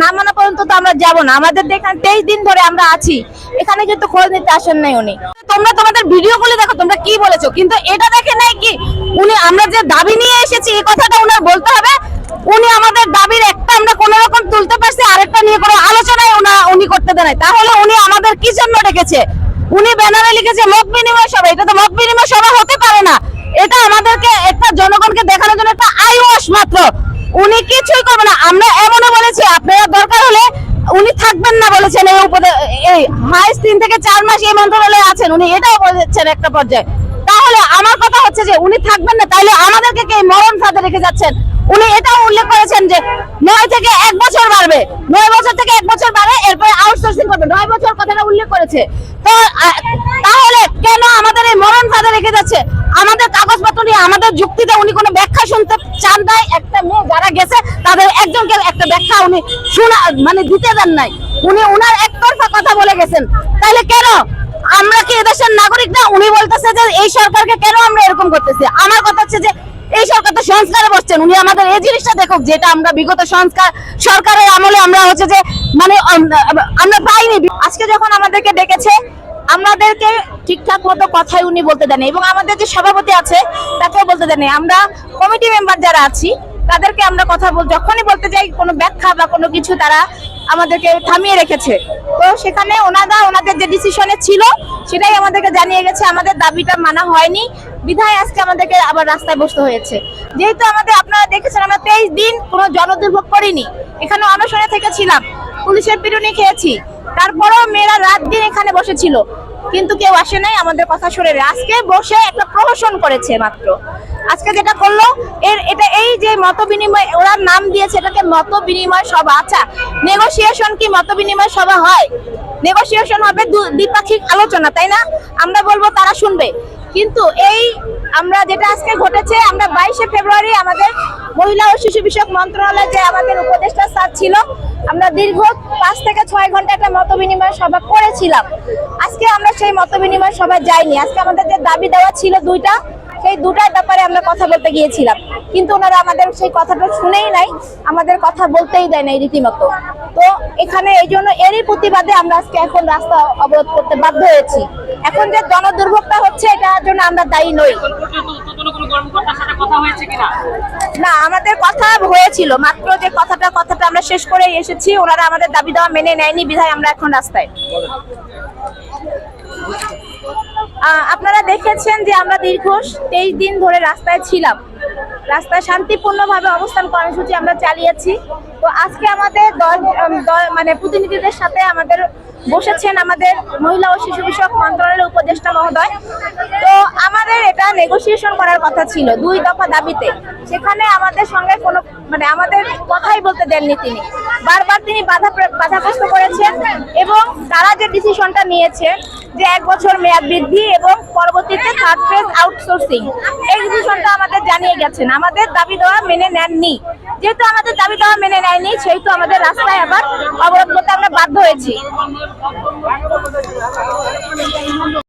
না মানা পর্যন্ত তো আমরা যাব না। আমাদের এখানে তেইশ দিন ধরে আমরা আছি। এখানে কিন্তু খোঁজ নিতে আসেন নাই উনি। তোমরা তোমাদের ভিডিও গুলো দেখো, তোমরা কি বলেছ? কিন্তু এটা দেখে নাই কি, উনি আমরা যে দাবি নিয়ে এসেছি, এই কথাটা উনার বলতে হবে। উনি আমাদের দাবির একটা আমরা কোন রকম তুলতে পারছি, আরেকটা নিয়ে কোনো আলোচনায় উনা করতে দেয়। তাহলে উনি আমাদের কি জন্য রেখেছে উনি ব্যানারে লিখেছে, মত বিনিময় সভা। এটা তো মত বিনিময় সভা হতে পারে না। এটা আমাদেরকে, একটা জনগণকে দেখানোর জন্য উনি কিছুই করবে না। আমরা এমনও বলেছি, আপনারা দরকার হলে উনি থাকবেন না বলেছেন এই উপদে এই হাইস্ট তিন থেকে চার মাস এই মন্ত্রণালয়ে আছেন। উনি এটাও বলেছেন একটা পর্যায়ে। তাহলে আমার কথা হচ্ছে যে উনি থাকবেন না, তাইলে আমাদেরকে কে মরণ ফাঁদে রেখে যাচ্ছেন? উনি এটাও উল্লেখ করেছেন যে নয় থেকে এক বছর বাড়বে। নয় বছর থেকে এক বছর বাড়ে, এরপরে আউটসোর্সিং করবে। নয় বছর কথাটা উল্লেখ করেছে। তো তাহলে কেন আমাদের এই মরণ ফাঁদে রেখে যাচ্ছে? আমাদের কাগজপত্র নিয়ে, আমাদের যুক্তিতে উনি কোনো ব্যাখ্যা শুনতে চান নাই? একটা মেয়ে যারা গেছে, তাদের একজনকে একটা ব্যাখ্যা উনি শোনা মানে দিতে দেন নাই। উনি উনার একতরফা কথা বলে গেছেন। তাহলে কেন? আমরা কি এদেশের নাগরিক না? উনি বলতেছে যে এই সরকারকে কেন আমরা এরকম করতেছি? আমার কথা হচ্ছে যে এই সরকার তো সংস্কারে বসছেন, উনি আমাদের এই জিনিসটা দেখুক, যেটা আমরা বিগত সংস্কার, সরকারের আমলে আমরা হচ্ছে যে মানে আমরা পাইনি। আজকে যখন আমাদেরকে ডেকেছে, আমাদেরকে ঠিকঠাক মতো কথাই উনি বলতে দেন এবং আমাদের যে সভাপতি আছে, তাকেও বলতে দেন আমরা কমিটি মেম্বার যারা আছি, তাদেরকে আমরা কথা বল, যখনই বলতে যাই, কোনো ব্যাখ্যা বা কোনো কিছু তারা আমাদেরকে থামিয়ে রেখেছে। তো সেখানে ওনারা ওনাদের যে ডিসিশনে ছিল, সেটাই আমাদেরকে জানিয়ে গেছে। আমাদের দাবিটা মানা হয়নি। বিধায় আজকে আমাদেরকে আবার রাস্তায় বসতে হয়েছে। যেহেতু আমাদের আপনারা দেখেছেন, আমরা তেইশ দিন কোনো জনদুর্ভোগ করিনি। এখানে অনশনে থেকেছিলাম। পুলিশের পিটুনি খেয়েছি। তারপরেও মেয়েরা রাত দিন এখানে বসেছিল। কিন্তু কেউ আসে নাই, আমাদের কথা শুনে আজকে বসে একটা প্রহসন করেছে মাত্র। আজকে যেটা করল, এর এটা এই যে মত বিনিময়, ওরা নাম দিয়েছে এটাকে মত বিনিময় সভা। আচ্ছা নেগোসিয়েশন কি মত বিনিময় সভা হয়? নেগোসিয়েশন হবে দ্বিপাক্ষিক আলোচনা, তাই না? আমরা বলব তারা শুনবে। কিন্তু এই আমরা যেটা আজকে ঘটেছে, আমরা বাইশে ফেব্রুয়ারি আমাদের মহিলা ও শিশু বিষয়ক মন্ত্রণালয় যে আমাদের উপদেষ্টা স্যার ছিল, আমরা দীর্ঘ পাঁচ থেকে ছয় ঘণ্টা একটা মত বিনিময় সভা করেছিলাম। আজকে আমরা সেই মত বিনিময় সভায় যাইনি। আজকে আমাদের যে দাবি দেওয়া ছিল দুইটা, সেই দুটার ব্যাপারে আমরা কথা বলতে গিয়েছিলাম। কিন্তু ওনারা আমাদের সেই কথাটা শুনেই নাই, আমাদের কথা বলতেই দেয় নাই রীতিমতো। তো এখানে এই জন্য এরই প্রতিবাদে আমরা আজকে এখন রাস্তা অবরোধ করতে বাধ্য হয়েছি। এখন যে জনদুর্ভোগটা হচ্ছে, এটার জন্য আমরা দায়ী নই। না, আমাদের কথা হয়েছিল, মাত্র যে কথাটা কথাটা আমরা শেষ করে এসেছি, ওনারা আমাদের দাবি দেওয়া মেনে নেয়নি, বিধায় আমরা এখন রাস্তায়। আপনারা দেখেছেন যে আমরা দীর্ঘ তেইশ দিন ধরে রাস্তায় ছিলাম। রাস্তায় শান্তিপূর্ণভাবে অবস্থান কর্মসূচি আমরা চালিয়েছি। তো আজকে আমাদের দল- মানে প্রতিনিধিদের সাথে আমাদের বসেছেন আমাদের মহিলা ও শিশু বিষয়ক মন্ত্রণালয়ের উপদেষ্টা মহোদয়। তো আমাদের এটা নেগোসিয়েশন করার কথা ছিল দুই দফা দাবিতে। সেখানে আমাদের সঙ্গে কোনো মানে আমাদের কথাই বলতে দেননি তিনি। বারবার তিনি বাধা বাধাগ্রস্ত করেছেন এবং তারা যে ডিসিশনটা নিয়েছে যে এক বছর মেয়াদ বৃদ্ধি এবং পরবর্তীতে থার্ড ফেজ আউটসোর্সিং এই ডিসিশনটা আমাদের জানিয়ে গেছেন। আমাদের দাবি দেওয়া মেনে নেননি। যেহেতু আমাদের দাবি দাওয়া মেনে নেয়নি, সেহেতু আমাদের রাস্তায় আবার অবরোধ করতে আমরা বাধ্য হয়েছি।